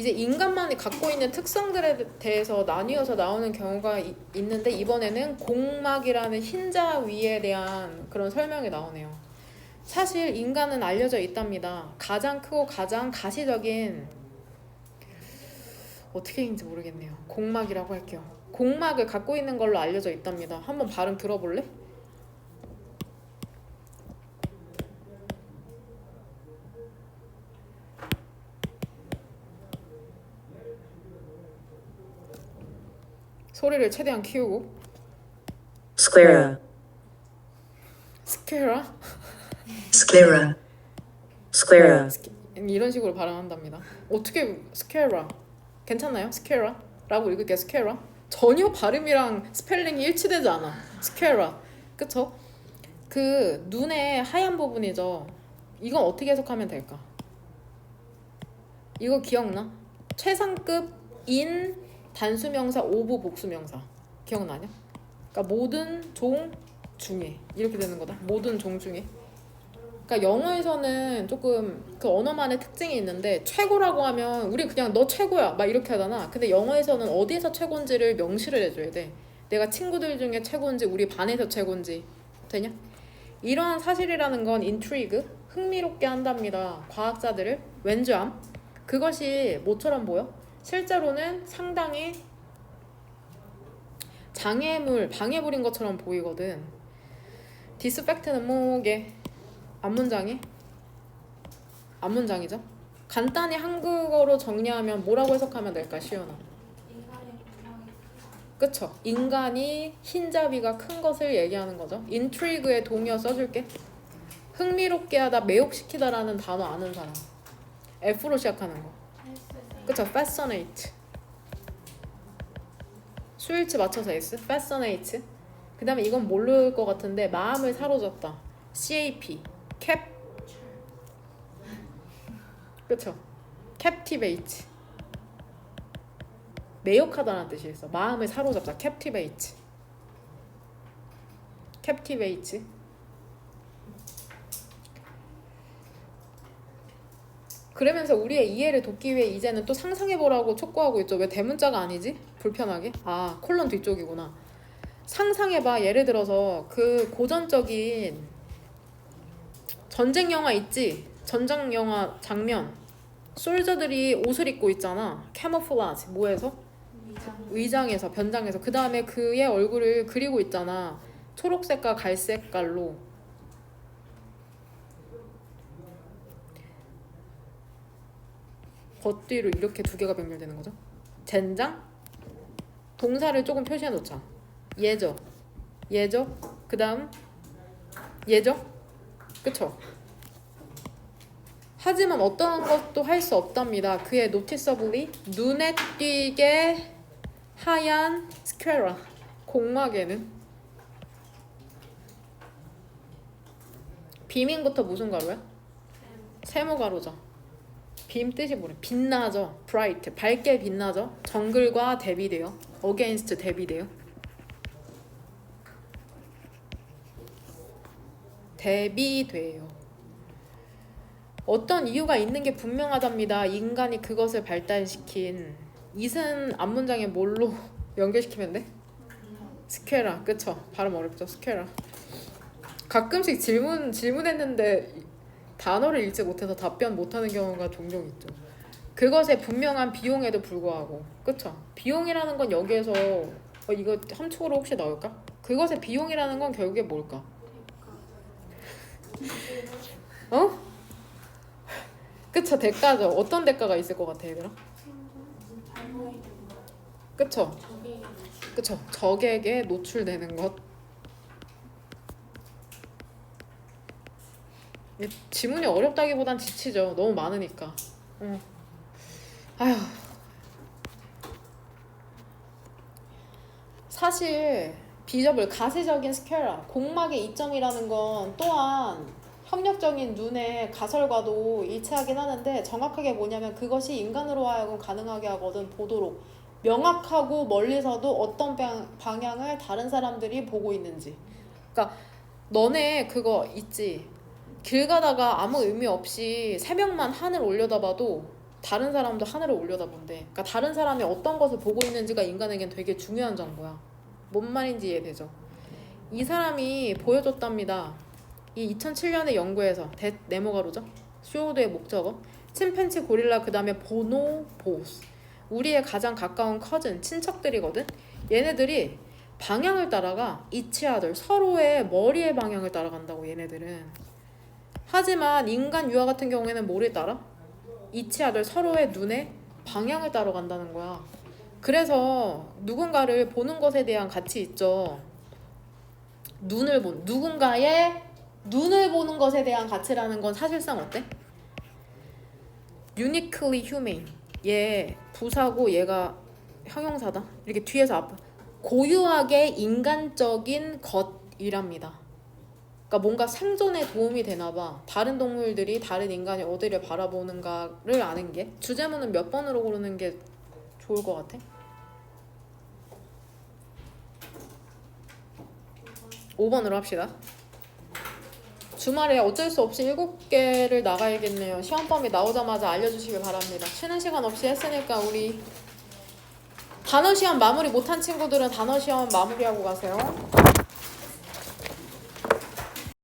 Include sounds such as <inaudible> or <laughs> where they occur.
이제 인간만이 갖고 있는 특성들에 대해서 나뉘어서 나오는 경우가 이- 있는데 이번에는 공막이라는 흰자 위에 대한 그런 설명이 나오네요. 사실 인간은 알려져 있답니다. 가장 크고 가장 가시적인 어떻게 인지 모르겠네요. 공막이라고 할게요. 공막을 갖고 있는 걸로 알려져 있답니다. 한번 발음 들어볼래? 소리를 최대한 키우고 sclera, 스케라 sclera, sclera, 이런 식으로 발음한답니다. 어떻게 스케라 괜찮나요? 스케라라고 읽을게요. 스케라 전혀 발음이랑 스펠링이 일치되지 않아. 스케라 그쵸? 그 눈의 하얀 부분이죠. 이건 어떻게 해석하면 될까? 이거 기억나? 최상급 인 단수명사 오부 복수명사 기억나냐? 그러니까 모든 종 중에 이렇게 되는 거다. 모든 종 중에. 그러니까 영어에서는 조금 그 언어만의 특징이 있는데 최고라고 하면 우리 그냥 너 최고야 막 이렇게 하잖아. 근데 영어에서는 어디에서 최고인지를 명시를 해줘야 돼. 내가 친구들 중에 최고인지 우리 반에서 최고인지 되냐? 이러한 사실이라는 건 인트리그 흥미롭게 한답니다. 과학자들을 왠지 암 그것이 뭐처럼 보여? 실제로는 상당히 장애물 방해물인 것처럼 보이거든. 디스팩트는 뭐게 앞문장이 앞문장이죠. 간단히 한국어로 정리하면 뭐라고 해석하면 될까 시연아? 그쵸? 인간이 흰자비가 큰 것을 얘기하는 거죠. 인트리그의 동의어 써줄게. 흥미롭게 하다, 매혹시키다라는 단어 아는 사람. F로 시작하는 거. 그쵸? fascinate. 수일치 맞춰서 S. fascinate. 그 다음에 이건 모를 것 같은데 마음을 사로잡다. CAP. 캡. 그쵸? captivate. 매혹하다라는 뜻이 있어. 마음을 사로잡다. captivate. captivate. 그러면서 우리의 이해를 돕기 위해 이제는 또 상상해보라고 촉구하고 있죠. 왜 대문자가 아니지? 불편하게? 아, 콜론 뒤쪽이구나. 상상해봐. 예를 들어서 그 고전적인 전쟁 영화 있지? 전쟁 영화 장면. 솔저들이 옷을 입고 있잖아. 캐모플라지. 뭐해서? 의장 에서 변장해서 그 다음에 그의 얼굴을 그리고 있잖아 초록색과 갈색깔로 겉뒤로 이렇게 두 개가 병렬되는 거죠? 젠장? 동사를 조금 표시해 놓자. 예죠? 예죠? 그 다음 예죠? 그쵸? 하지만 어떠한 것도 할 수 없답니다. 그의 노티서블이 눈에 띄게 하얀 스퀘라. 공막에는. 비민부터 무슨 가루야? 세모 가루죠. 빔 뜻이 뭐래? 빛나죠. bright 밝게 빛나죠. 정글과 대비돼요. against 대비돼요. 대비돼요. 어떤 이유가 있는 게 분명하답니다. 인간이 그것을 발달시킨 이은 앞문장에 뭘로 <laughs> 연결시키면 돼? 스퀘라, 그쵸? 발음 어렵죠? 스퀘라. 가끔씩 질문 질문했는데 단어를 읽지 못해서 답변 못하는 경우가 종종 있죠. 그것에 분명한 비용에도 불구하고, 그쵸? 비용이라는 건 여기에서 어, 이거 함축으로 혹시 나올까? 그것의 비용이라는 건 결국에 뭘까? 어? 그쵸 대가죠. 어떤 대가가 있을 것 같아 얘들아? 그쵸? 그쵸 적에게 노출되는 것 지문이 어렵다기보단 지치죠 너무 많으니까 응. 아휴 사실 비저블 가시적인 스케라 공막의 이점이라는 건 또한 협력적인 눈의 가설과도 일치하긴 하는데 정확하게 뭐냐면 그것이 인간으로 하여금 가능하게 하거든 보도록 명확하고 멀리서도 어떤 방- 방향을 다른 사람들이 보고 있는지. 그러니까 너네 그거 있지. 길 가다가 아무 의미 없이 새벽만 하늘 올려다봐도 다른 사람도 하늘을 올려다본대. 그러니까 다른 사람이 어떤 것을 보고 있는지가 인간에겐 되게 중요한 정보야. 뭔 말인지 이해되죠? 이 사람이 보여줬답니다. 이 2007년의 연구에서 대, 네모가로죠. 쇼우드의 목적어. 침팬치, 고릴라, 그 다음에 보노 보스. 우리의 가장 가까운 커즌, 친척들이거든. 얘네들이 방향을 따라가 이치아들 서로의 머리의 방향을 따라간다고 얘네들은. 하지만 인간 유아 같은 경우에는 뭐를 따라? 이치아들 서로의 눈의 방향을 따라간다는 거야. 그래서 누군가를 보는 것에 대한 가치 있죠. 눈을 본 누군가의 눈을 보는 것에 대한 가치라는 건 사실상 어때? uniquely human. 얘 부사고 얘가 형용사다. 이렇게 뒤에서 앞 고유하게 인간적인 것이랍니다. 그러니까 뭔가 생존에 도움이 되나 봐. 다른 동물들이 다른 인간이 어디를 바라보는가를 아는 게 주제문은 몇 번으로 고르는 게 좋을 것 같아? 5번으로 합시다. 주말에 어쩔 수 없이 7개를 나가야겠네요. 시험범위 나오자마자 알려주시길 바랍니다. 쉬는 시간 없이 했으니까 우리 단어 시험 마무리 못한 친구들은 단어 시험 마무리하고 가세요.